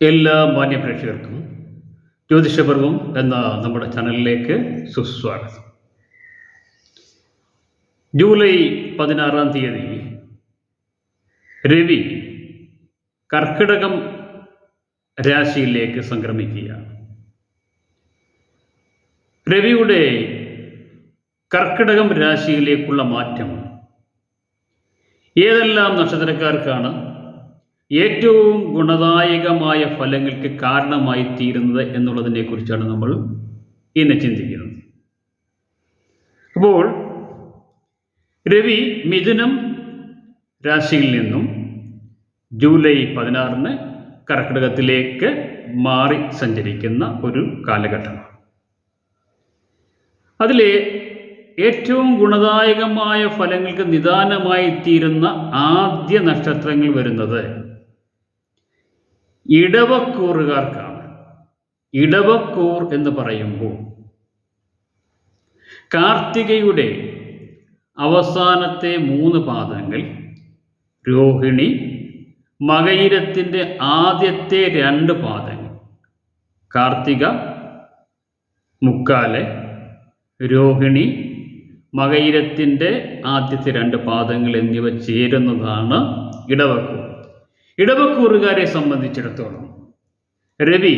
എല്ലാ മാന്യ പ്രേക്ഷകർക്കും ജ്യോതിഷപർവം എന്ന നമ്മുടെ ചാനലിലേക്ക് സുസ്വാഗതം. ജൂലൈ പതിനാറാം തീയതി രവി കർക്കിടകം രാശിയിലേക്ക് സംക്രമിക്കുക. രവിയുടെ കർക്കിടകം രാശിയിലേക്കുള്ള മാറ്റം ഏതെല്ലാം നക്ഷത്രക്കാർക്കാണ് ഏറ്റവും ഗുണദായകമായ ഫലങ്ങൾക്ക് കാരണമായി തീരുന്നത് എന്നുള്ളതിനെ കുറിച്ചാണ് നമ്മൾ ഇന്ന് ചിന്തിക്കുന്നത്. അപ്പോൾ രവി മിഥുനം രാശിയിൽ നിന്നും ജൂലൈ പതിനാറിന് കർക്കിടകത്തിലേക്ക് മാറി സഞ്ചരിക്കുന്ന ഒരു കാലഘട്ടമാണ്. അതിലെ ഏറ്റവും ഗുണദായകമായ ഫലങ്ങൾക്ക് നിദാനമായി തീരുന്ന ആദ്യ നക്ഷത്രങ്ങൾ വരുന്നത് ഇടവക്കൂറുകാർക്കാണ്. ഇടവക്കൂർ എന്ന് പറയുമ്പോൾ കാർത്തികയുടെ അവസാനത്തെ മൂന്ന് പാദങ്ങൾ രോഹിണി മകയിരത്തിന്റെ ആദ്യത്തെ രണ്ട് പാദങ്ങൾ കാർത്തിക മുക്കാൽ രോഹിണി മകയിരത്തിന്റെ ആദ്യത്തെ രണ്ട് പാദങ്ങൾ എന്നിവ ചേരുന്നതാണ് ഇടവക്കൂർ. ഇടവക്കൂറുകാരെ സംബന്ധിച്ചിടത്തോളം രവി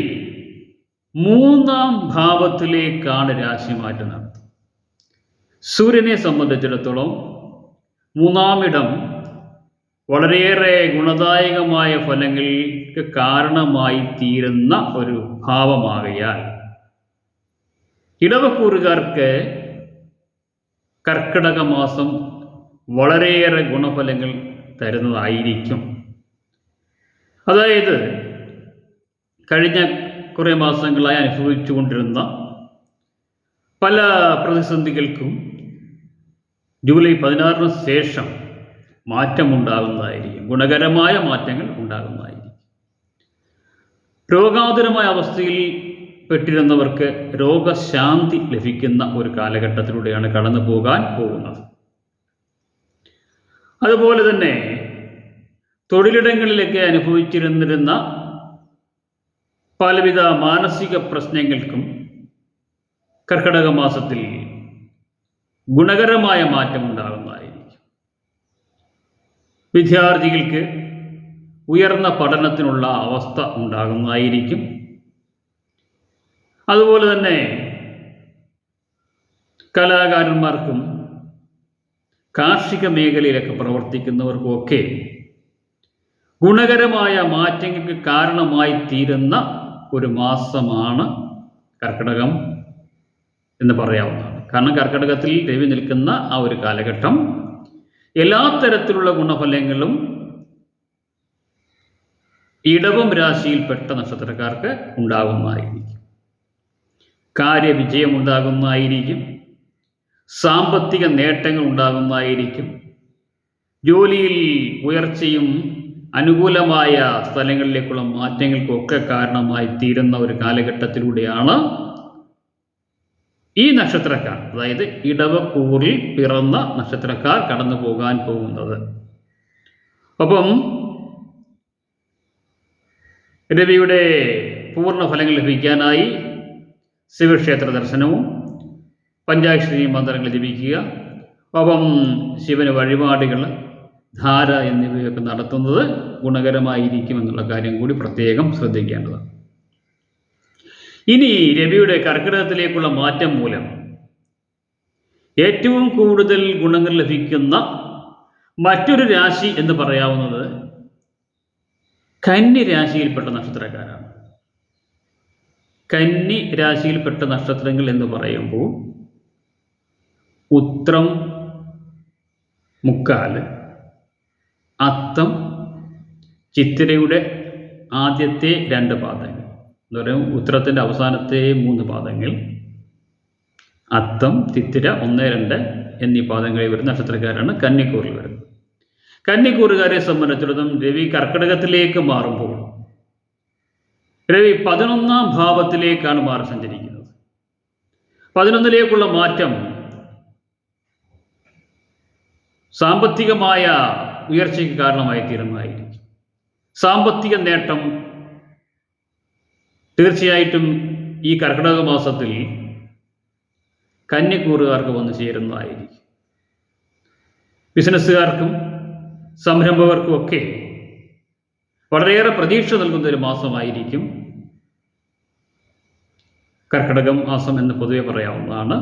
മൂന്നാം ഭാവത്തിലേക്കാണ് രാശി മാറ്റം നടത്തുന്നത്. സൂര്യനെ സംബന്ധിച്ചിടത്തോളം മൂന്നാമിടം വളരെയേറെ ഗുണദായകമായ ഫലങ്ങൾക്ക് കാരണമായി തീരുന്ന ഒരു ഭാവമാകയാൽ ഇടവക്കൂറുകാർക്ക് കർക്കിടക മാസം വളരെയേറെ ഗുണഫലങ്ങൾ തരുന്നതായിരിക്കും. അതായത് കഴിഞ്ഞ കുറേ മാസങ്ങളായി അനുഭവിച്ചുകൊണ്ടിരുന്ന പല പ്രതിസന്ധികൾക്കും ജൂലൈ പതിനാറിന് ശേഷം മാറ്റമുണ്ടാകുന്നതായിരിക്കും. ഗുണകരമായ മാറ്റങ്ങൾ ഉണ്ടാകുന്നതായിരിക്കും. രോഗാതുരമായ അവസ്ഥയിൽ പെട്ടിരുന്നവർക്ക് രോഗശാന്തി ലഭിക്കുന്ന ഒരു കാലഘട്ടത്തിലൂടെയാണ് കടന്നു പോകാൻ പോകുന്നത്. അതുപോലെ തന്നെ തൊഴിലിടങ്ങളിലൊക്കെ അനുഭവിച്ചിരുന്നിരുന്ന പലവിധ മാനസിക പ്രശ്നങ്ങൾക്കും കർക്കിടക മാസത്തിൽ ഗുണകരമായ മാറ്റം ഉണ്ടാകുന്നതായിരിക്കും വിദ്യാർത്ഥികൾക്ക് ഉയർന്ന പഠനത്തിനുള്ള അവസ്ഥ ഉണ്ടാകുന്നതായിരിക്കും. അതുപോലെ തന്നെ കലാകാരന്മാർക്കും കാർഷിക മേഖലയിലൊക്കെ പ്രവർത്തിക്കുന്നവർക്കുമൊക്കെ ഗുണകരമായ മാറ്റങ്ങൾക്ക് കാരണമായി തീരുന്ന ഒരു മാസമാണ് കർക്കിടകം എന്ന് പറയാവുന്നതാണ്. കാരണം കർക്കിടകത്തിൽ രവി നിൽക്കുന്ന ആ ഒരു കാലഘട്ടം എല്ലാ തരത്തിലുള്ള ഗുണഫലങ്ങളും ഇടവം രാശിയിൽപ്പെട്ട നക്ഷത്രക്കാർക്ക് ഉണ്ടാകുന്നതായിരിക്കും കാര്യവിജയം ഉണ്ടാകുന്നതായിരിക്കും സാമ്പത്തിക നേട്ടങ്ങൾ ഉണ്ടാകുന്നതായിരിക്കും ജോലിയിൽ ഉയർച്ചയും അനുകൂലമായ സ്ഥലങ്ങളിലേക്കുള്ള മാറ്റങ്ങൾക്കൊക്കെ കാരണമായി തീരുന്ന ഒരു കാലഘട്ടത്തിലൂടെയാണ് ഈ നക്ഷത്രക്കാർ അതായത് ഇടവക്കൂറിൽ പിറന്ന നക്ഷത്രക്കാർ കടന്നു പോകാൻ പോകുന്നത്. അപ്പം രവിയുടെ പൂർണ ഫലങ്ങൾ ലഭിക്കാനായി ശിവക്ഷേത്ര ദർശനവും പഞ്ചാക്ഷരി മന്ത്രങ്ങൾ ജപിക്കുക. അപ്പം ശിവന് വഴിപാടുകൾ ധാര എന്നിവയൊക്കെ നടത്തുന്നത് ഗുണകരമായിരിക്കും എന്നുള്ള കാര്യം കൂടി പ്രത്യേകം ശ്രദ്ധിക്കേണ്ടതാണ്. ഇനി രവിയുടെ കർക്കിടകത്തിലേക്കുള്ള മാറ്റം മൂലം ഏറ്റവും കൂടുതൽ ഗുണങ്ങൾ ലഭിക്കുന്ന മറ്റൊരു രാശി എന്ന് പറയാവുന്നത് കന്നി രാശിയിൽപ്പെട്ട നക്ഷത്രക്കാരാണ്. കന്നി രാശിയിൽപ്പെട്ട നക്ഷത്രങ്ങൾ എന്ന് പറയുമ്പോൾ ഉത്രം മുക്കാൽ അത്തം ചിത്തിരയുടെ ആദ്യത്തെ രണ്ട് പാദങ്ങൾ. എന്ന് പറയും ഉത്തരത്തിന്റെ അവസാനത്തെ മൂന്ന് പാദങ്ങൾ. അത്തം ചിത്തിര ഒന്ന് രണ്ട് എന്നീ പാദങ്ങളിൽ വരുന്ന നക്ഷത്രക്കാരാണ് കന്നിക്കൂറിൽ വരുന്നത്. കന്നിക്കൂറുകാരെ സംബന്ധിച്ചിടത്തോളം രവി കർക്കിടകത്തിലേക്ക് മാറുമ്പോൾ രവി പതിനൊന്നാം ഭാവത്തിലേക്കാണ് മാറി സഞ്ചരിക്കുന്നത്. പതിനൊന്നിലേക്കുള്ള മാറ്റം സാമ്പത്തികമായ ഉയർച്ചയ്ക്ക് കാരണമായി തീരുന്നതായിരിക്കും സാമ്പത്തിക നേട്ടം തീർച്ചയായിട്ടും ഈ കർക്കിടക മാസത്തിൽ കന്നിക്കൂറുകാർക്ക് വന്നു ചേരുന്നതായിരിക്കും. ബിസിനസ്സുകാർക്കും സംരംഭകർക്കും ഒക്കെ വളരെയേറെ പ്രതീക്ഷ നൽകുന്ന ഒരു മാസമായിരിക്കും കർക്കിടകം മാസം എന്ന് പൊതുവെ പറയാവുന്നതാണ്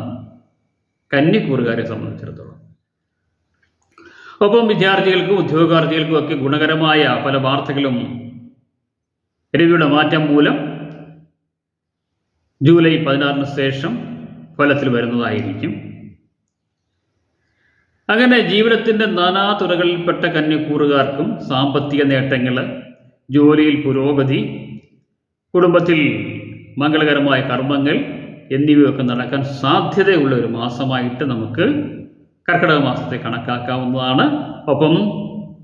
കന്നിക്കൂറുകാരെ സംബന്ധിച്ചിടത്തോളം. ഒപ്പം വിദ്യാർത്ഥികൾക്കും ഉദ്യോഗാർത്ഥികൾക്കും ഒക്കെ ഗുണകരമായ പല വാർത്തകളും രവിയുടെ മാറ്റം മൂലം ജൂലൈ പതിനാറിന് ശേഷം ഫലത്തിൽ വരുന്നതായിരിക്കും. അങ്ങനെ ജീവിതത്തിന്റെ നാനാ തുറകളിൽപ്പെട്ട കന്യക്കൂറുകാർക്കും സാമ്പത്തിക നേട്ടങ്ങൾ ജോലിയിൽ പുരോഗതി കുടുംബത്തിൽ മംഗളകരമായ കർമ്മങ്ങൾ എന്നിവയൊക്കെ നടക്കാൻ സാധ്യതയുള്ള ഒരു മാസമായിട്ട് നമുക്ക് കർക്കിടക മാസത്തെ കണക്കാക്കാവുന്നതാണ്. ഒപ്പം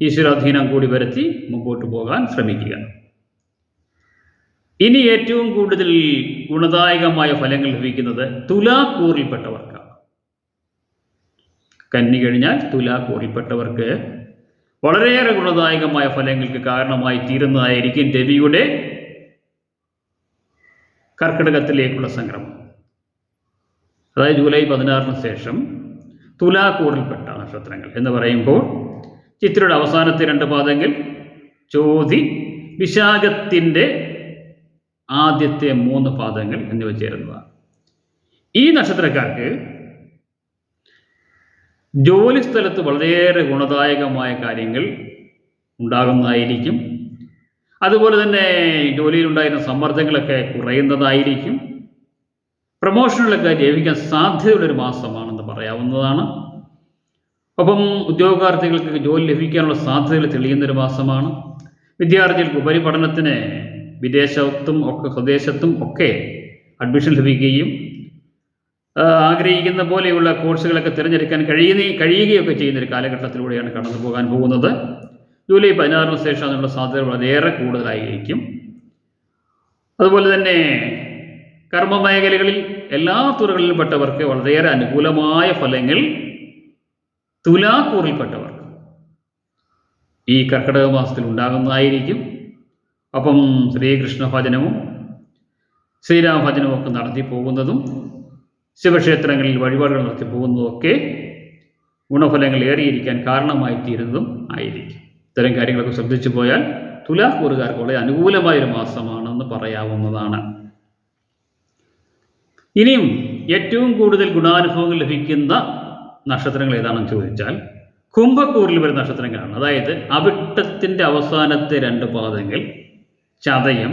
ഈശ്വരാധീനം കൂടി വരുത്തി മുമ്പോട്ട് പോകാൻ ശ്രമിക്കുക. ഇനി ഏറ്റവും കൂടുതൽ ഗുണദായകമായ ഫലങ്ങൾ ലഭിക്കുന്നത് തുലാക്കൂറിൽപ്പെട്ടവർക്കാണ് കന്നി കഴിഞ്ഞാൽ തുലാക്കൂറിൽപ്പെട്ടവർക്ക് വളരെയേറെ ഗുണദായകമായ ഫലങ്ങൾക്ക് കാരണമായി തീരുന്നതായിരിക്കും രവിയുടെ കർക്കിടകത്തിലേക്കുള്ള സംക്രമം. അതായത് ജൂലൈ പതിനാറിന് ശേഷം തുലാക്കൂറിൽപ്പെട്ട നക്ഷത്രങ്ങൾ എന്ന് പറയുമ്പോൾ ചിത്രയുടെ അവസാനത്തെ രണ്ട് പാദങ്ങൾ ചോതി വിശാഖത്തിന്റെ ആദ്യത്തെ മൂന്ന് പാദങ്ങൾ എന്നിവ ചേരുന്നതാണ്. ഈ നക്ഷത്രക്കാർക്ക് ജോലി സ്ഥലത്ത് വളരെയേറെ ഗുണദായകമായ കാര്യങ്ങൾ ഉണ്ടാകുന്നതായിരിക്കും. അതുപോലെ തന്നെ ജോലിയിലുണ്ടായിരുന്ന സമ്മർദ്ദങ്ങളൊക്കെ കുറയുന്നതായിരിക്കും. പ്രമോഷനുകളൊക്കെ ജീവിക്കാൻ സാധ്യതയുള്ളൊരു മാസമാണെന്ന് പറയാവുന്നതാണ്. ഒപ്പം ഉദ്യോഗാർത്ഥികൾക്ക് ജോലി ലഭിക്കാനുള്ള സാധ്യതകൾ തെളിയുന്നൊരു മാസമാണ്. വിദ്യാർത്ഥികൾക്ക് ഉപരിപഠനത്തിന് വിദേശത്തും ഒക്കെ സ്വദേശത്തും ഒക്കെ അഡ്മിഷൻ ലഭിക്കുകയും ആഗ്രഹിക്കുന്ന പോലെയുള്ള കോഴ്സുകളൊക്കെ തിരഞ്ഞെടുക്കാൻ കഴിയുന്ന കഴിയുകയൊക്കെ ചെയ്യുന്ന ഒരു കാലഘട്ടത്തിലൂടെയാണ് കടന്നു പോകാൻ പോകുന്നത്. ജൂലൈ പതിനാറിന് ശേഷം അതിനുള്ള സാധ്യത വളരെയേറെ കൂടുതലായിരിക്കും. അതുപോലെ തന്നെ കർമ്മ മേഖലകളിൽ എല്ലാ തുറകളിലും പെട്ടവർക്ക് വളരെയേറെ അനുകൂലമായ ഫലങ്ങൾ തുലാക്കൂറിൽപ്പെട്ടവർ ഈ കർക്കിടക മാസത്തിൽ ഉണ്ടാകുന്നതായിരിക്കും. അപ്പം ശ്രീകൃഷ്ണ ഭജനവും ശ്രീരാമ ഭജനവും ഒക്കെ നടത്തി പോകുന്നതും ശിവക്ഷേത്രങ്ങളിൽ വഴിപാടുകൾ നടത്തി പോകുന്നതൊക്കെ ഗുണഫലങ്ങൾ ഏറിയിരിക്കാൻ കാരണമായി തീരുന്നതും ആയിരിക്കും. ഇത്തരം കാര്യങ്ങളൊക്കെ ശ്രദ്ധിച്ചു പോയാൽ തുലാക്കൂറുകാർക്ക് വളരെ അനുകൂലമായൊരു മാസമാണെന്ന് പറയാവുന്നതാണ്. ഇനിയും ഏറ്റവും കൂടുതൽ ഗുണാനുഭവങ്ങൾ ലഭിക്കുന്ന നക്ഷത്രങ്ങൾ ഏതാണെന്ന് ചോദിച്ചാൽ കുംഭക്കൂറിൽ വരുന്ന നക്ഷത്രങ്ങളാണ്. അതായത് അവിട്ടത്തിന്റെ അവസാനത്തെ രണ്ട് പാദങ്ങൾ ചതയം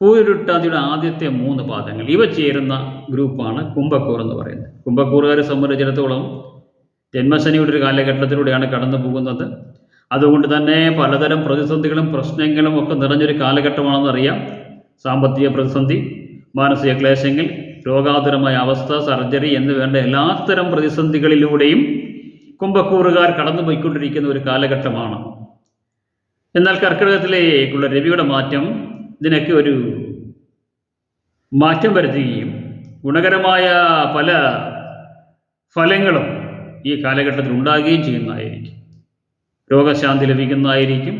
പൂരുട്ടാതിയുടെ ആദ്യത്തെ മൂന്ന് പാദങ്ങൾ. ഇവ ചേരുന്ന ഗ്രൂപ്പാണ് കുംഭക്കൂർ എന്ന് പറയുന്നത്. കുംഭക്കൂറുകാരെ സംബന്ധിച്ചിടത്തോളം ജന്മശനിയുടെ ഒരു കാലഘട്ടത്തിലൂടെയാണ് കടന്നു പോകുന്നത്. അതുകൊണ്ട് തന്നെ പലതരം പ്രതിസന്ധികളും പ്രശ്നങ്ങളും ഒക്കെ നിറഞ്ഞൊരു കാലഘട്ടമാണെന്നറിയാം. സാമ്പത്തിക പ്രതിസന്ധി മാനസിക ക്ലേശങ്ങൾ രോഗാതുരമായ അവസ്ഥ സർജറി എന്ന് വേണ്ട എല്ലാത്തരം പ്രതിസന്ധികളിലൂടെയും കുംഭക്കൂറുകാർ കടന്നു പോയിക്കൊണ്ടിരിക്കുന്ന ഒരു കാലഘട്ടമാണ്. എന്നാൽ കർക്കിടകത്തിലേക്കുള്ള രവിയുടെ മാറ്റം ഇതിനൊക്കെ ഒരു മാറ്റം വരുത്തുകയും ഗുണകരമായ പല ഫലങ്ങളും ഈ കാലഘട്ടത്തിൽ ഉണ്ടാകുകയും ചെയ്യുന്നതായിരിക്കും. രോഗശാന്തി ലഭിക്കുന്നതായിരിക്കും.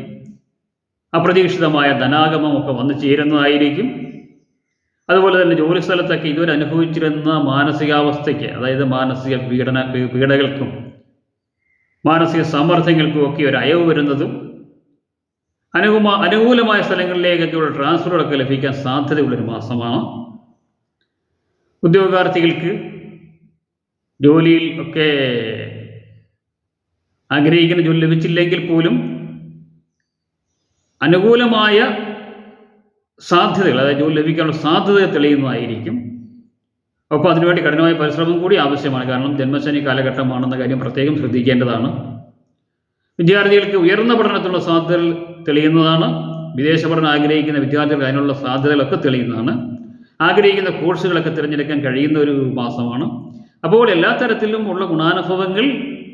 അപ്രതീക്ഷിതമായ ധനാഗമമൊക്കെ വന്നു ചേരുന്നതായിരിക്കും. അതുപോലെ തന്നെ ജോലി സ്ഥലത്തൊക്കെ ഇതുവരെ അനുഭവിച്ചിരുന്ന മാനസികാവസ്ഥയ്ക്ക് അതായത് മാനസിക പീഡന പീഡകൾക്കും മാനസിക സമ്മർദ്ദങ്ങൾക്കും ഒക്കെ ഒരു അയവ് വരുന്നതും അനുകൂല അനുകൂലമായ സ്ഥലങ്ങളിലേക്കൊക്കെയുള്ള ട്രാൻസ്ഫറുകളൊക്കെ ലഭിക്കാൻ സാധ്യതയുള്ളൊരു മാസമാണ്. ഉദ്യോഗാർത്ഥികൾക്ക് ജോലിയിൽ ഒക്കെ ആഗ്രഹിക്കുന്ന ജോലി ലഭിച്ചില്ലെങ്കിൽ പോലും അനുകൂലമായ സാധ്യതകൾ അതായത് ജോലി ലഭിക്കാനുള്ള സാധ്യത തെളിയുന്നതായിരിക്കും. ഒപ്പം അതിനുവേണ്ടി കഠിനമായ പരിശ്രമം കൂടി ആവശ്യമാണ്. കാരണം ജന്മശനി കാലഘട്ടമാണെന്ന കാര്യം പ്രത്യേകം ശ്രദ്ധിക്കേണ്ടതാണ്. വിദ്യാർത്ഥികൾക്ക് ഉയർന്ന പഠനത്തിനുള്ള സാധ്യതകൾ തെളിയുന്നതാണ്. വിദേശ പഠനം ആഗ്രഹിക്കുന്ന വിദ്യാർത്ഥികൾക്ക് അതിനുള്ള സാധ്യതകളൊക്കെ തെളിയുന്നതാണ്. ആഗ്രഹിക്കുന്ന കോഴ്സുകളൊക്കെ തിരഞ്ഞെടുക്കാൻ കഴിയുന്ന ഒരു മാസമാണ്. അപ്പോൾ എല്ലാ തരത്തിലും ഉള്ള ഗുണാനുഭവങ്ങൾ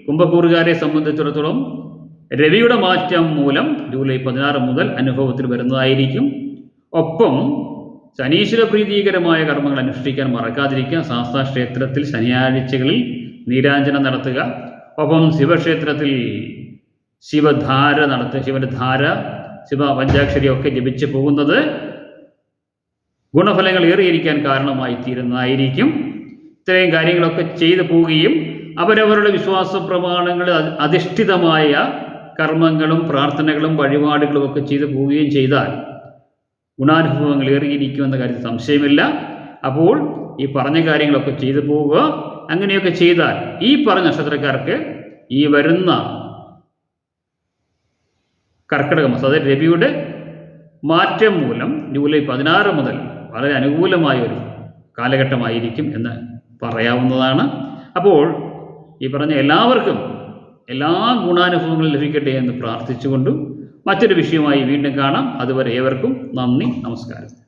കുംഭക്കൂറുകാരെ സംബന്ധിച്ചിടത്തോളം രവിയുടെ മാറ്റം മൂലം ജൂലൈ പതിനാറ് മുതൽ അനുഭവത്തിൽ വരുന്നതായിരിക്കും. ഒപ്പം ശനീശ്വര പ്രീതികരമായ കർമ്മങ്ങൾ അനുഷ്ഠിക്കാൻ മറക്കാതിരിക്കുക ശാസ്താ ക്ഷേത്രത്തിൽ ശനിയാഴ്ചകളിൽ നീരാഞ്ജനം നടത്തുക ഒപ്പം ശിവക്ഷേത്രത്തിൽ ശിവധാര നടത്തുക ശിവന്റെ ധാര ശിവ പഞ്ചാക്ഷരിയൊക്കെ ജപിച്ച് പോകുന്നത് ഗുണഫലങ്ങൾ ഏറിയിരിക്കാൻ കാരണമായി തീരുന്നതായിരിക്കും. ഇത്രയും കാര്യങ്ങളൊക്കെ ചെയ്തു പോവുകയും അവരവരുടെ വിശ്വാസ പ്രമാണങ്ങൾ അധി- അധിഷ്ഠിതമായ കർമ്മങ്ങളും പ്രാർത്ഥനകളും വഴിപാടുകളും ഒക്കെ ചെയ്തു പോവുകയും ചെയ്താൽ ഗുണാനുഭവങ്ങൾ ഏറിയിരിക്കുമെന്ന കാര്യത്തിൽ സംശയമില്ല. അപ്പോൾ ഈ പറഞ്ഞ കാര്യങ്ങളൊക്കെ ചെയ്തു പോവുക. അങ്ങനെയൊക്കെ ചെയ്താൽ ഈ പറഞ്ഞ നക്ഷത്രക്കാർക്ക് ഈ വരുന്ന കർക്കിടക മാസം അതായത് രവിയുടെ മാറ്റം മൂലം ജൂലൈ പതിനാറ് മുതൽ വളരെ അനുകൂലമായ ഒരു കാലഘട്ടമായിരിക്കും എന്ന് പറയാവുന്നതാണ്. അപ്പോൾ ഈ പറഞ്ഞ എല്ലാവർക്കും എല്ലാ ഗുണാനുഭവങ്ങളും ലഭിക്കട്ടെ എന്ന് പ്രാർത്ഥിച്ചുകൊണ്ടും മറ്റൊരു വിഷയവുമായി വീണ്ടും കാണാം. അതുവരെ ഏവർക്കും നന്ദി നമസ്കാരം.